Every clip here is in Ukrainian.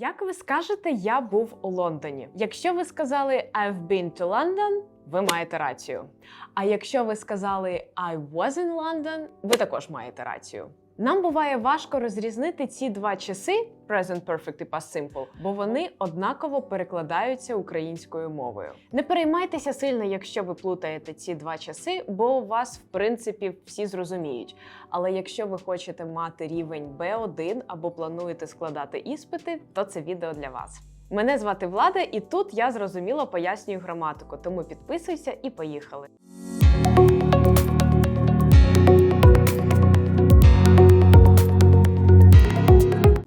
Як ви скажете, я був у Лондоні. Якщо ви сказали I've been to London, ви маєте рацію. А якщо ви сказали I was in London, ви також маєте рацію. Нам буває важко розрізнити ці два часи Present Perfect і Past Simple, бо вони однаково перекладаються українською мовою. Не переймайтеся сильно, якщо ви плутаєте ці два часи, бо вас, в принципі, всі зрозуміють. Але якщо ви хочете мати рівень B1 або плануєте складати іспити, то це відео для вас. Мене звати Влада, і тут я зрозуміло пояснюю граматику, тому підписуйся і поїхали.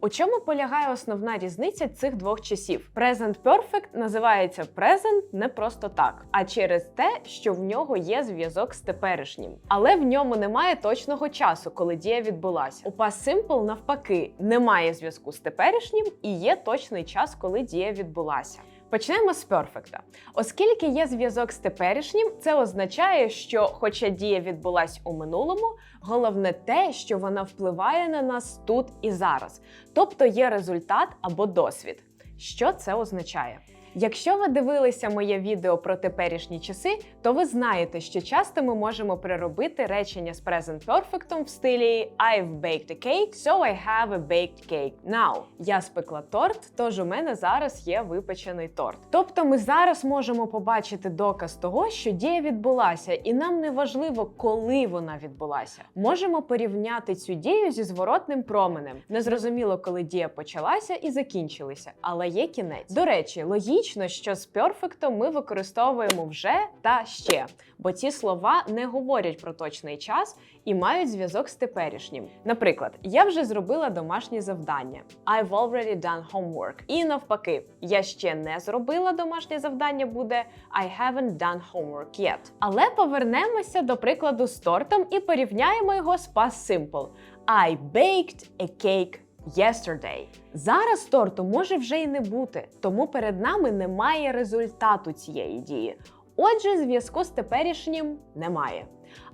У чому полягає основна різниця цих двох часів? Present Perfect називається present не просто так, а через те, що в нього є зв'язок з теперішнім. Але в ньому немає точного часу, коли дія відбулася. У Past Simple навпаки немає зв'язку з теперішнім і є точний час, коли дія відбулася. Почнемо з перфекта. Оскільки є зв'язок з теперішнім, це означає, що, хоча дія відбулась у минулому, головне те, що вона впливає на нас тут і зараз, тобто є результат або досвід. Що це означає? Якщо ви дивилися моє відео про теперішні часи, то ви знаєте, що часто ми можемо переробити речення з present perfect в стилі I've baked a cake, so I have a baked cake now. Я спекла торт, тож у мене зараз є випечений торт. Тобто ми зараз можемо побачити доказ того, що дія відбулася, і нам не важливо, коли вона відбулася. Можемо порівняти цю дію зі зворотним променем. Незрозуміло, коли дія почалася і закінчилася, але є кінець. До речі, логічно, що з перфектом ми використовуємо вже та ще, бо ці слова не говорять про точний час і мають зв'язок з теперішнім. Наприклад, я вже зробила домашнє завдання. I've already done homework. І навпаки, я ще не зробила домашнє завдання буде I haven't done homework yet. Але повернемося до прикладу з тортом і порівняємо його з past simple. I baked a cake yesterday. Зараз торту може вже й не бути, тому перед нами немає результату цієї дії. Отже, зв'язку з теперішнім немає.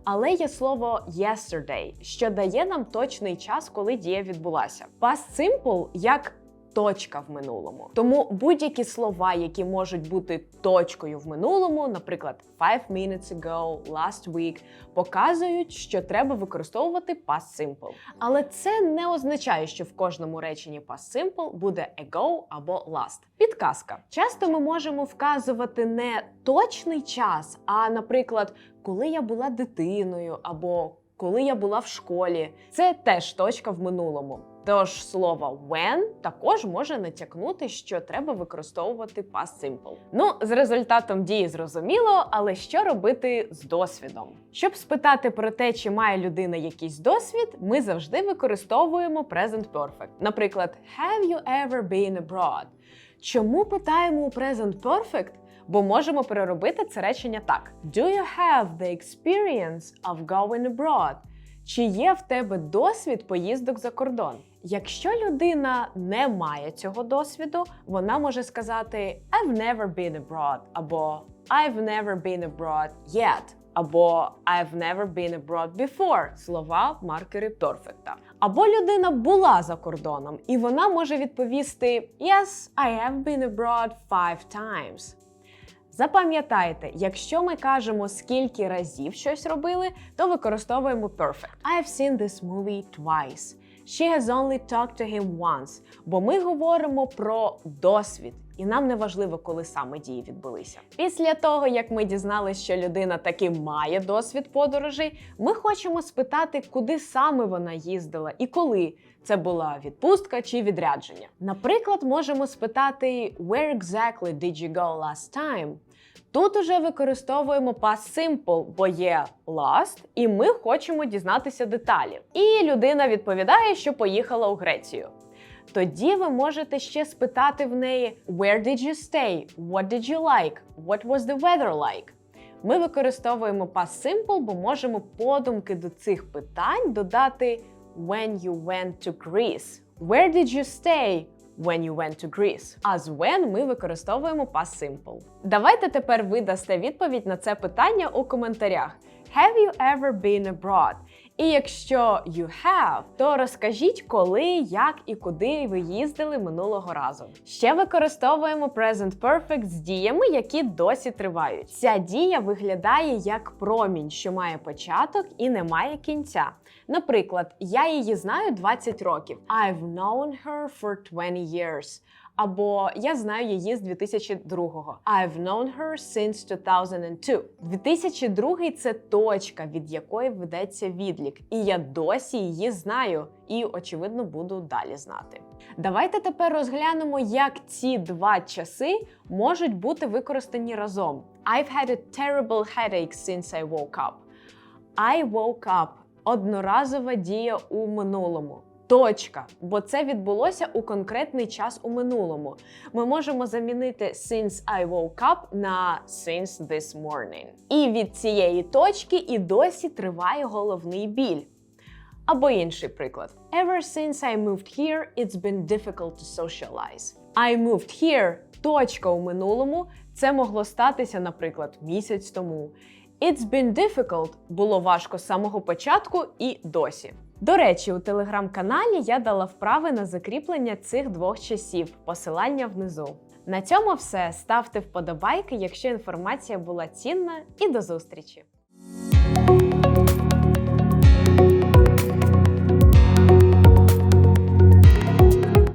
Але є слово yesterday, що дає нам точний час, коли дія відбулася. Past simple як точка в минулому. Тому будь-які слова, які можуть бути точкою в минулому, наприклад, five minutes ago, last week, показують, що треба використовувати past simple. Але це не означає, що в кожному реченні past simple буде ago або last. Підказка. Часто ми можемо вказувати не точний час, а, наприклад, коли я була дитиною або коли я була в школі. Це теж точка в минулому. Тож слово when також може натякнути, що треба використовувати past simple. Ну, з результатом дії зрозуміло, але що робити з досвідом? Щоб спитати про те, чи має людина якийсь досвід, ми завжди використовуємо present perfect. Наприклад, have you ever been abroad? Чому питаємо у present perfect? Бо можемо переробити це речення так: Do you have the experience of going abroad? Чи є в тебе досвід поїздок за кордон? Якщо людина не має цього досвіду, вона може сказати I've never been abroad або I've never been abroad yet. Або I've never been abroad before слова маркери перфекта. Або людина була за кордоном, і вона може відповісти Yes, I have been abroad five times. Запам'ятайте, якщо ми кажемо скільки разів щось робили, то використовуємо perfect. I've seen this movie twice. She has only talked to him once. Бо ми говоримо про досвід, і нам не важливо, коли саме дії відбулися. Після того, як ми дізналися, що людина таки має досвід подорожей, ми хочемо спитати, куди саме вона їздила і коли. Це була відпустка чи відрядження. Наприклад, можемо спитати Where exactly did you go last time? Тут уже використовуємо past simple, бо є last, і ми хочемо дізнатися деталі. І людина відповідає, що поїхала у Грецію. Тоді ви можете ще спитати в неї Where did you stay? What did you like? What was the weather like? Ми використовуємо past simple, бо можемо подумки до цих питань додати When you went to Greece. Where did you stay? When you went to Greece. А з when ми використовуємо past simple. Давайте тепер ви дасте відповідь на це питання у коментарях. Have you ever been abroad? І якщо you have, то розкажіть, коли, як і куди ви їздили минулого разу. Ще використовуємо present perfect з діями, які досі тривають. Ця дія виглядає як промінь, що має початок і не має кінця. Наприклад, я її знаю 20 років. I've known her for 20 years. Або я знаю її з 2002-го. I've known her since 2002. 2002 – це точка, від якої ведеться відлік. І я досі її знаю і, очевидно, буду далі знати. Давайте тепер розглянемо, як ці два часи можуть бути використані разом. I've had a terrible headache since I woke up. I woke up одноразова дія у минулому. Точка, бо це відбулося у конкретний час у минулому. Ми можемо замінити since I woke up на since this morning. І від цієї точки і досі триває головний біль. Або інший приклад. Ever since I moved here, it's been difficult to socialize. I moved here. Точка у минулому. Це могло статися, наприклад, місяць тому. It's been difficult було важко з самого початку і досі. До речі, у телеграм-каналі я дала вправи на закріплення цих двох часів, посилання внизу. На цьому все. Ставте вподобайки, якщо інформація була цінна, і до зустрічі!